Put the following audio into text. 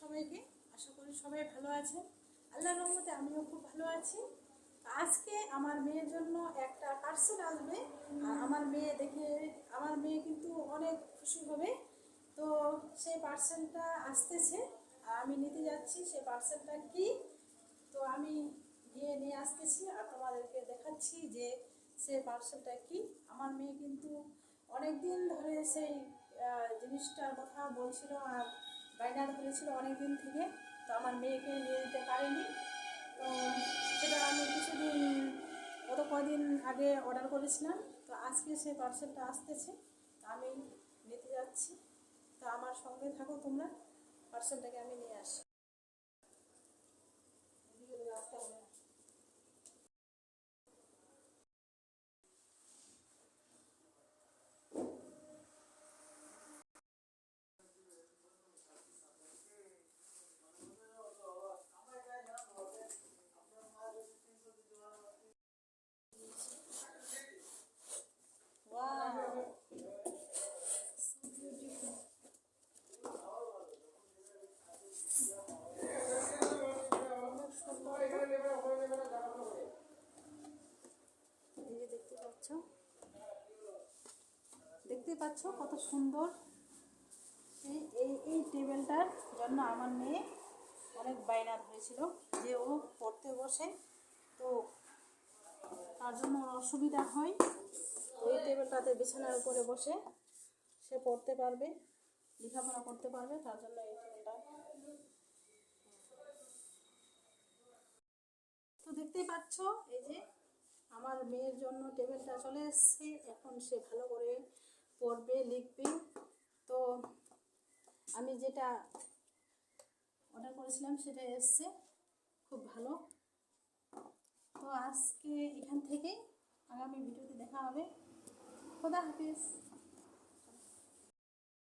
সবাইকে। আশা করি সবাই ভালো আছেন। আল্লাহ রহমতে আমিও খুব ভালো আছি। আজকে আমার মেয়ের জন্য একটা পার্সেল আসবে। আর আমার মেয়ে দেখে, আমার মেয়ে কিন্তু অনেক খুশি হবে। তো সেই পার্সেলটা আসতেছে। আর আমি নিতে যাচ্ছি সেই পার্সেলটা কি? তো আমি গিয়ে নিয়ে আসতেছি আর তোমাদেরকে দেখাচ্ছি যে সেই পার্সেলটা কি। আমার মেয়ে কিন্তু অনেক দিন ধরে সেই জিনিসটার কথা বলছিল আর বায়না ধরেছিল অনেক দিন থেকে, তো আমার মেয়েকে নিয়ে দিতে পারেনি। তো সেটা আমি কিছুদিন, গত কদিন আগে অর্ডার করেছিলাম, তো আজকে সে পার্সেলটা আসতেছে আমি নিতে যাচ্ছি। তো আমার সঙ্গে থাকো তোমরা পার্সেলটাকে আমি নিয়ে আসি এদিকে রাস্তা হবে। Wow. So beautiful. এই যে দেখতে পাচ্ছ? দেখতে পাচ্ছ কত সুন্দর। এই এই এই টেবিলটার জন্য আমার মেয়ে অনেক বায়না ধরেছিল যে ও পড়তে বসে। তো তার জন্য অসুবিধা হয়। ওই টেবিলটাতে বিছানার উপরে বসে সে পড়তে পারবে, লেখাপড়া করতে পারবে, তার জন্য এই টেবিলটা। তো দেখতেই পাচ্ছ এই যে আমার মেয়ের জন্য টেবিলটা চলে এসছে। এখন সে ভালো করে পড়বে, লিখবে। তো আমি যেটা অর্ডার করেছিলাম সেটা এসছে। খুব ভালো। তো আজকে এখান থেকে আগামী ভিডিওতে দেখা হবে। খোদা হাফিজ।